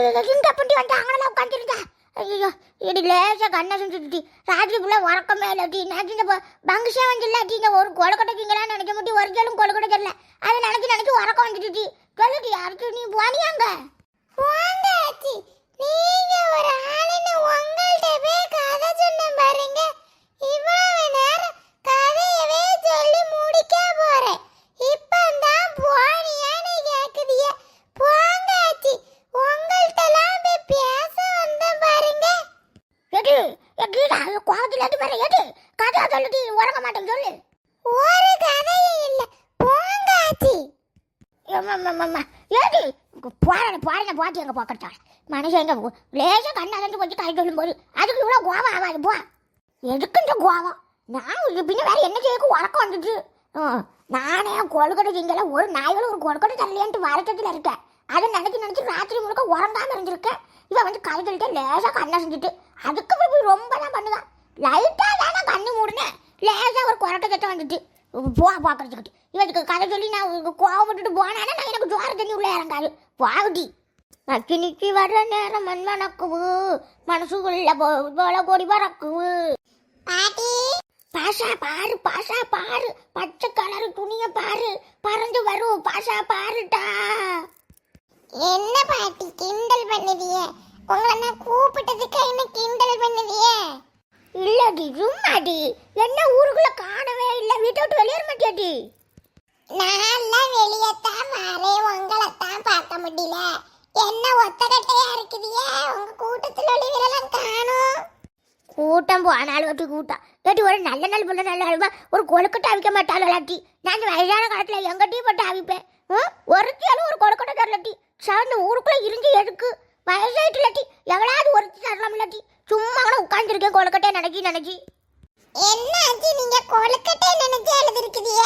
அது இங்க அப்படி வந்து அங்கெல்லாம் உட்காந்துருந்தா ஐயோ இது லேசா கண்ணை செஞ்சுட்டு ராத்திரி ஃபுல்லாக உறக்கமே இல்லாட்டி நான் இந்த பங்குஷே வந்து இல்லாட்டி இந்த ஒரு கொலக்கட்டைக்குங்களான்னு நினைக்க முடியும் ஒரு கேளும் கொடை தெரியல. அதை நினைச்சு நினைச்சு உறக்கம் வந்துட்டு. சொல்லுடி யாருக்கு? நீ போனியாங்க போங்க ஆச்சி நீங்க ஒரு ஆளுன்னு உங்கள்கிட்ட போய் கதை சொன்ன பாருங்க இவ்வளவு நேரம் கதையவே சொல்லி முடிக்க போறேன் இப்பதான் போனியான்னு கேக்குதிய போங்க ஆச்சி உங்கள்கிட்டலாம் போய் பேச வந்த பாருங்க எடு கீதா கோவத்தில் எது வர எடு கதை சொல்லுடி உறங்க சொல்லு. ஒரு கதையும் இல்ல. போங்க ஆச்சி. ஏடி போறேன் போறேன் போட்டி எங்க போக்கட்டா மனுஷன் எங்க லேசா கண்ணா வந்து கொஞ்சம் கை சொல்லும் போது அதுக்கு இவ்வளோ கோவம் ஆகாது போ. எதுக்குன்ற கோவம் நான் இது பின்ன வேற என்ன செய்யக்கு உறக்கம் வந்துச்சு ம், நானே கொழுக்கட்டை திங்கல ஒரு நாய்களும் ஒரு கொழுக்கட்டை தரலையான்ட்டு வருத்தத்தில் இருக்கேன். அதை நினைச்சு நினச்சி ராத்திரி முழுக்க உறங்காம இருந்திருக்கேன். இவன் வந்து கை லேசாக லேசா கண்ணை செஞ்சுட்டு அதுக்கு ரொம்ப தான் பண்ணுதான் லைட்டாக தானே கண்ணு மூடுனேன் லேசா ஒரு கொரட்டை கட்ட வந்துட்டு போ பார்க்கறதுக்கிட்டு இவனுக்கு கதை சொல்லி நான் கோவப்பட்டுட்டு போனானே நான் எனக்கு ஜோர தண்ணி உள்ள இறங்காது. வாகுடி நக்கி நிக்கி வர்ற நேரம் மண் மணக்குவு மனசுக்குள்ள போல கொடி பறக்குவு. பாட்டி. பாஷா பாரு பாஷா பாரு. பச்சை கலர் துணிய பாரு. பறந்து வரும். பாஷா பாருடா. என்ன பாட்டி கிண்டல் பண்ணுதியே உங்களை நான் கூப்பிட்டதுக்கு என்ன கிண்டல் பண்ணுதியே இல்லடி சும்மாடி என்ன ஊருக்குள்ள காணவே இல்ல. வீட்டை விட்டு வெளியேற மாட்டியாடி நான் வெளியத்தான் வரேன். உங்களை தான் பார்க்க முடியல. என்ன ஒத்தக்கட்டையா இருக்குதியே? உங்க கூட்டத்தில் உள்ளவங்களெல்லாம் காணும். கூட்டம் போனாலும் ஒட்டி கூட்டம். ஏட்டி ஒரு நல்ல நாள் புள்ள நல்ல அழுவா ஒரு கொழுக்கட்டை அவிக்க மாட்டாள் இல்லாட்டி நான் இந்த வயதான காலத்தில் எங்க டீ போட்டு அவிப்பேன்? ஒருத்தியாலும் ஒரு கொழுக்கட்டை தரலாட்டி சார்ந்த ஊருக்குள்ள இருந்து எதுக்கு? வயசாயிட்டு இல்லாட்டி எவ்வளவு ஒருத்தி தரலாம் இல்லாட்டி சும்மா கூட உட்காந்துருக்கேன் கொழுக்கட்டை நினைக்கி நினைக்கி என்ன ஆச்சு நீங்க கொழுக்கட்டை நினைச்சு எழுதிருக்குதிய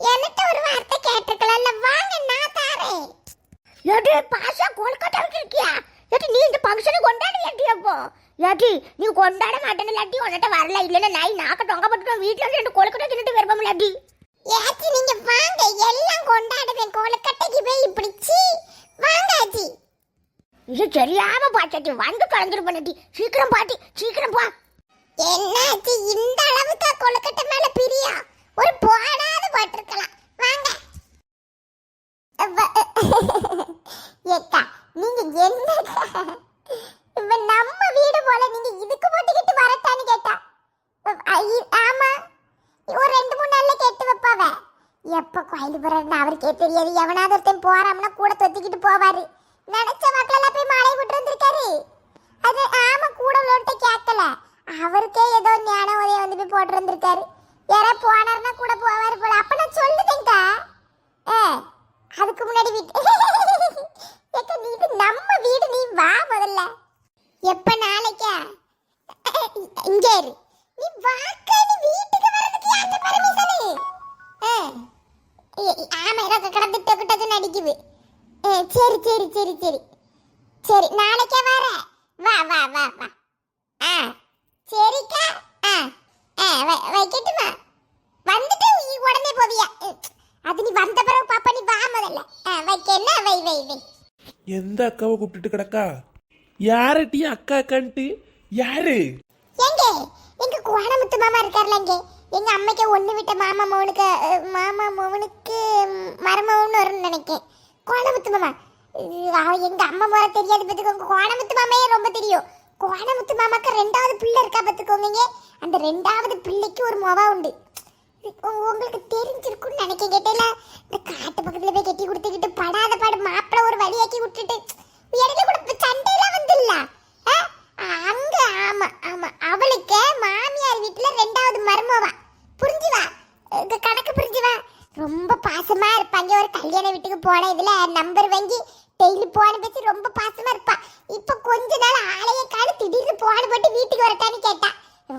என்கிட்ட ஒரு வார்த்தை கேட்டிருக்கலாம்ல வாங்க நான் தாரேன். ஏடி பாஷா கொழுக்கட்டை வச்சிருக்கியா? ஏடி நீ இந்த ஃபங்க்ஷனை கொண்டாட ஏட்டி அப்போ? ஏடி நீ கொண்டாட மாட்டேன்னு இல்லாட்டி உன்கிட்ட வரல. இல்லைன்னா நாய் நாக்க தொங்க போட்டுட்டு வீட்டுல இருந்து ரெண்டு கொழுக்கட்டை தின்னுட்டு விருப்பம் இல்லாட்டி. ஏச்சி நீங்க வாங்க. எல்லாம் கொண்டாடுவேன். கொழுக்கட்டைக்கு போய் இப்படி சீ. வாங்க ஆச்சி இது தெரியாம பாட்டி வந்து கலந்துரு பண்ணி சீக்கிரம் பாட்டி சீக்கிரம் போ. என்னாச்சு? இந்த அளவுக்கு கொழுக்கட்டை மேல பிரியா? ஒரு போடாத போட்டிருக்கலாம். வாங்க. ஏக்கா நீங்க என்ன? இப்ப நம்ம வீடு போல நீங்க இதுக்கு போட்டுக்கிட்டு வரட்டான்னு கேட்டா. ஐ- ஆமா. ஒரு ரெண்டு மூணு நாள்ல கேட்டு வைப்பாவ. எப்ப கோயில் போறாருன்னு அவருக்கே தெரியாது. எவனாவது ஒருத்தன் போறாம்னா கூட தொத்திக்கிட்டு போவாரு. நினைச்ச மக்களெல்லாம் போய் மாலை விட்டு வந்திருக்காரு. அது ஆமா கூட உள்ளவர்கிட்ட கேட்கல. அவருக்கே ஏதோ ஞான உதயம் வந்து போய் போட்டு வந்திருக்காரு. யாரா கூட போவாரு போல. அப்ப நான் சொல்லுதேங்கா சரி நாளைக்கே வர வா வா வா வா. ஆ. சரிக்கா. ஆ. ஆ வைக்கட்டுமா? வந்துட்டு நீ உடனே போவியா? அது நீ வந்த பிறகு பாப்பா நீ வா முதல்ல. ஆ வைக்க என்ன? வை வை வை. எந்த அக்காவை கூப்பிட்டுட்டு கிடக்கா? யாரட்டி அக்கா அக்கான்ட்டு? யாரு? எங்க? எங்க கோணமுத்து மாமா இருக்கார்ல இங்க எங்க அம்மைக்கு ஒண்ணு விட்ட மாமா மோனுக்கு மாமா மோனுக்கு மருமவன்னு வரும்னு நினைக்கேன். கோணமுத்து மாமா எங்க அம்மா முறை தெரியாது பார்த்துக்கோங்க கோணமுத்து மாமையே ரொம்ப தெரியும். கோணமுத்து மாமாக்கு ரெண்டாவது பிள்ளை இருக்கா பார்த்துக்கோங்க அந்த ரெண்டாவது பிள்ளைக்கு ஒரு முவா உண்டு. உங்களுக்கு தெரிஞ்சிருக்கும்னு நினைக்க கேட்டேல இந்த காட்டு பக்கத்துல போய் கட்டி கொடுத்துக்கிட்டு படாத பாடு மாப்பிள ஒரு வழியாக்கி விட்டுட்டு இடையில கூட சண்டையெல்லாம் வந்துடல ஆ? அங்க ஆமா ஆமா. அவளுக்கு மாமியார் வீட்டுல ரெண்டாவது மருமவா. புரிஞ்சுவா இந்த கணக்கு புரிஞ்சுவா ரொம்ப பாசமா இருப்பாங்க. ஒரு கல்யாண வீட்டுக்கு போன இதுல நம்பர் வாங்கி டெய்லி போன பேச்சு ரொம்ப பாசமா இருப்பா. இப்ப கொஞ்ச நாள் ஆளைய கால திடீர்னு போன போட்டு வீட்டுக்கு வரட்டான்னு கேட்டா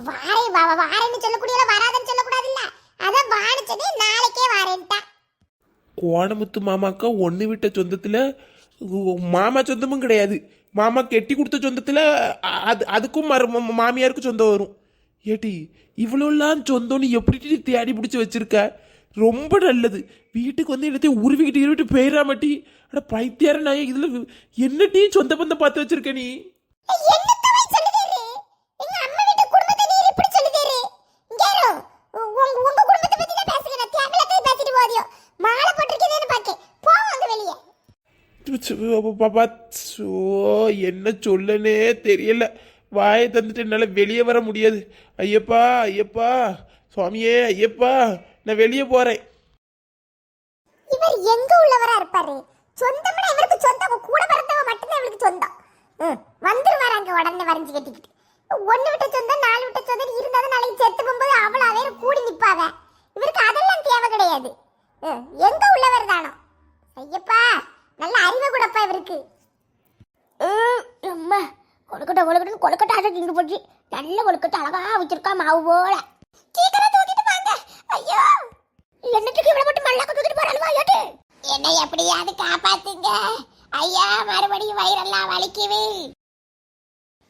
வாரே வா வாரேன்னு சொல்லக்கூடிய வராதன்னு சொல்லக்கூடாதுல்ல? அதான் வாணிச்சதே நாளைக்கே வாரேன்ட்டா. கோணமுத்து மாமாக்கா ஒன்று விட்ட சொந்தத்தில் மாமா சொந்தமும் கிடையாது. மாமா கெட்டி கொடுத்த சொந்தத்தில் அது அதுக்கும் மரு மாமியாருக்கும் சொந்தம் வரும். ஏட்டி இவ்வளோலாம் சொந்தம்னு எப்படி தேடி பிடிச்சி வச்சிருக்க? ரொம்ப நல்லது. வீட்டுக்கு வந்து எல்லாத்தையும் உருவிக்கிட்டு இருவிட்டு போயிடா மாட்டி. அட பைத்தியார நாய இதுல என்ன டீ சொந்த பந்தம் பார்த்து வச்சிருக்க நீ? நான் என்ன சொல்லனே தெரியல. வாயை தந்துட்டு என்னால் வெளியே வர முடியாது. ஐயப்பா ஐயப்பா. சுவாமியே ஐயப்பா. நான் வெளியே போறேன். இவர் எங்க உள்ளவரா இருப்பாரு? சொந்தம்னா இவருக்கு சொந்தம். கூட பிறந்தவ மட்டும்தான் இவருக்கு சொந்தம். ம், வந்துருவாரு அங்க உடனே வரைஞ்சு கட்டிக்கிட்டு. ஒன்னு விட்ட சொந்தம் நாலு விட்ட சொந்தம் இருந்தாலும் நாளைக்கு செத்து போகும்போது அவ்வளோ வேற கூடி நிப்பாவ இவருக்கு அதெல்லாம் தேவை கிடையாது. எங்க உள்ளவர் தானோ? ஐயப்பா நல்ல அறிவை கூடப்பா இவருக்கு. அம்மா கொழுக்கட்டை கொழுக்கட்டை கொழுக்கட்டை அதை கிண்டு போச்சு. நல்ல கொழுக்கட்டை அழகா வச்சிருக்கா மாவு போல. சீக்கிரம் தூக்கிட்டு வாங்க. ஐயோ! என்னத்துக்கு இவ்வளவு மட்டும் மல்லாக்க தூக்கிட்டு போறாளுவா ஏட்டு என்னை எப்படியாவது காப்பாத்துங்க. ஐயா மறுபடியும் வயிறெல்லாம் வலிக்குது.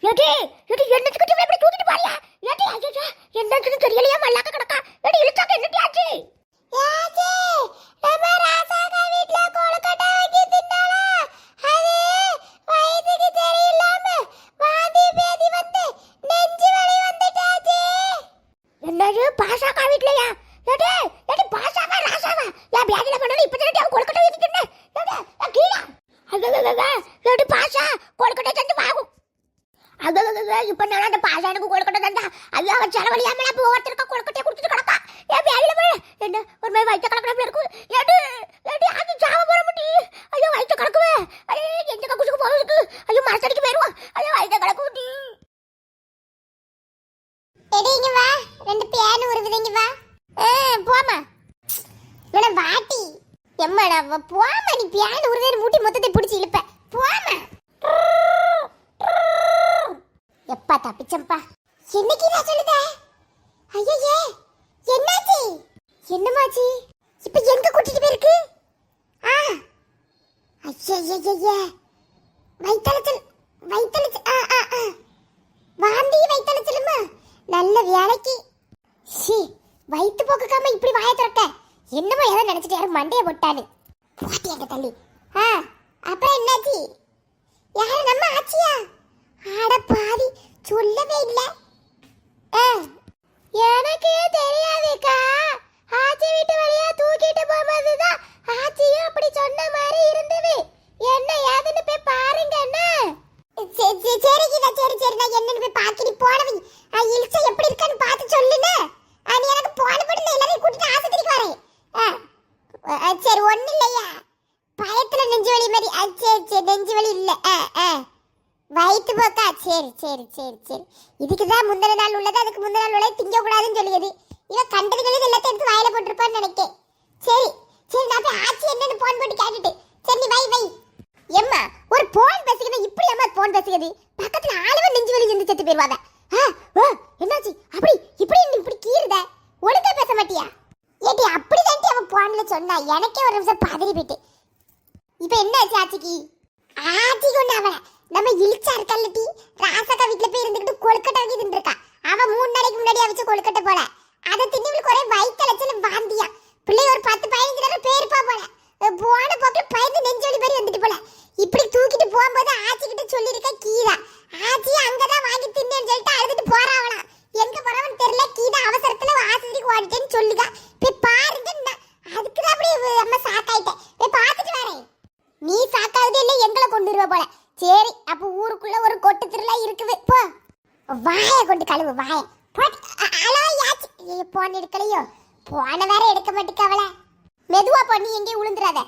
ஏட்டி ஏட்டி என்னத்துக்கு இவ்வளவு இப்படி தூக்கிட்டு போறியா ஏட்டி ஐயோ என்னன்னு தெரியலையா மல்லாக்க கிடக்கா. ஏட்டி இழுச்சாக்க என்னட்டி ஆச்சு? ஆச்சு நம்ம ராசாக்கா வீட்ல கொழுக்கட்டை வாங்கி தின்னாளா அது வயித்துக்கு சரியில்லாம வாந்தி பேதி வந்து நெஞ்சு வலி வந்துட்டாச்சு. என்னது பாஷாக்கா வீட்லயா? ஏடே ஏடி பாஷாவா ராசாவா யா பேக்ல பண்ணல இப்ப தான் அவ கொழுக்கட்டை ஊத்திட்டே ஏடே கீழா. அடடடடா ஏடி பாஷா கொழுக்கட்டை தந்து வாங்கும் அடடடடா இப்ப நான் அந்த பாஷா எனக்கு கொழுக்கட்டை தந்தா ஐயோ அவ செலவழியாம அப்ப ஒவ்வொருத்தருக்கா கொழுக்கட்டையை கிடக்கா. ஏன் பேக்ல என்ன ஒரு மாதிரி வயிற்று கலக்கணும் இருக்கு. ஏடி அது சாவ போற முட்டி ஐயோ வயிற்று கலக்குவே ஐயோ எந்த கக்குசுக்கு போகுது ஐயோ மரத்தடிக்கு போயிருவா ஐயோ வயிற்று கலக்கு முட்டி எடி இங்க வா ரெண்டு பேன் உருவுது வா ஏ போமா இவன வாட்டி எம்மடா வா, போமா நீ பேன் உருவேன்னு மூட்டி மொத்தத்தை பிடிச்சி இழுப்ப போமா எப்பா தப்பிச்சம்பா என்னைக்கு நான் சொல்லுதே? ஐயையே என்னாச்சு? என்னமாச்சு? இப்ப எங்க கூட்டிட்டு போயிருக்கு? ஆ. ஐயையே வயித்தளச்சல் வயித்தளச்சல் ஆ ஆ ஆ. வாந்தி வைத்தளிச்சிலுமா நல்ல வேலைக்கு. ஷீ வயிற்று போக்குக்காம இப்படி வாய திறக்க? என்னமோ ஏதோ நினைச்சிட்டு யாரும் மண்டைய போட்டானு போட்டி எங்க தள்ளி. ஆ அப்புறம் என்னாச்சு? யாரு நம்ம ஆச்சியா? அட பாதி சொல்லவே இல்ல. ஆ, எனக்கே தெரியாதுக்கா. ஆச்சி வீட்டு வழியா தூக்கிட்டு போகும்போது தான் ஆச்சியும் அப்படி சொன்ன மாதிரி இருந்தது. என்ன ஏதுன்னு போய் பாருங்க என்ன? சரி சரி சரி கீதா சரி சரி நான் என்னன்னு போய் பார்த்து நீ போனவி இல்சா எப்படி இருக்கான்னு பார்த்து சொல்லுன்னு. ஆ, நீ எனக்கு போன போட்டு எல்லாரையும் கூட்டிட்டு ஆஸ்பத்திரிக்கு வரேன். ஆ, சரி ஒன்றும் இல்லையா? பயத்துல நெஞ்சு வலி மாதிரி ஆ, சரி சரி நெஞ்சு வலி இல்லை. ஆ. வயிற்று போக்கா? சரி சரி சரி சரி. இதுக்கு தான் முந்தின நாள் உள்ளது அதுக்கு முந்தின நாள் உள்ளது திங்கக்கூடாதுன்னு சொல்லியது. இவன் கண்டதுகளில் எல்லாத்தையும் எடுத்து வாயில போட்டிருப்பான்னு நினைக்கேன். சரி சரி நான் போய் ஆச்சி என்னன்னு போன் போட்டு கேட்டுட்டு. சரி நீ வை வை. எம்மா ஒரு போன் பேசுகிறது இப்படி அம்மா போன் பேசுகிறது பக்கத்தில் ஆளுவன் நெஞ்சு வலி இருந்து செத்து போயிடுவாங்க ஆ, ஓ, என்னாச்சு? அப்படி இப்படி இப்படி கீறுத? ஒழுங்கா பேச மாட்டியா? ஏட்டி அப்படி தாண்டி அவன் போன்ல சொன்னா. எனக்கே ஒரு நிமிஷம் பதறி போயிட்டு. இப்போ என்ன ஆச்சு ஆச்சிக்கு? ஆச்சிக்கு ஒன்று அவன் நம்ம இழிச்சா இருக்கல்ல டி? ராசக்கா வீட்ல போய் இருந்துகிட்டு கொழுக்கட்டை வாங்கி தின்றுக்கா அவன் மூணு நாளைக்கு முன்னாடி அவிச்ச கொழுக்கட்டை போல. அதை தின்னுவளுக்கு வயிற்று வயிற்றுல வாந்தியா. பிள்ளை ஒரு பத்து பதினஞ்சு நேரம் பேருப்பா போல அஹ் போன போக்கில் பயந்து நெஞ்சொலி மாதிரி வந்துட்டு போல இப்படி தூக்கிட்டு போகும்போது ஆச்சிக்கிட்ட சொல்லியிருக்க கீதா ஆச்சி அங்கதான் வாங்கி தின்னேன்னு சொல்லிட்டு அழுதுட்டு போறாவலாம் எங்க போறவன் தெரியல கீதா அவசரத்துல ஆஸ்பத்திரிக்கு ஓடிட்டேன்னு சொல்லுதா போய் பாருங்க நான் அதுக்கு தான் அப்படி அம்மா சாக்காயிட்டேன் போய் பார்த்துட்டு வரேன் நீ சாக்காததே இல்லை எங்களை கொண்டு வருவ போல சரி அப்ப ஊருக்குள்ள ஒரு கொட்டு திருவிழா இருக்குது போ வாய கொண்டு கழுவு வாய. போட்டு ஹலோ போன் எடுக்கலையோ போன வேற எடுக்க மாட்டேங்க அவளை. மெதுவா பண்ணி எங்கேயும் உளுந்துடாத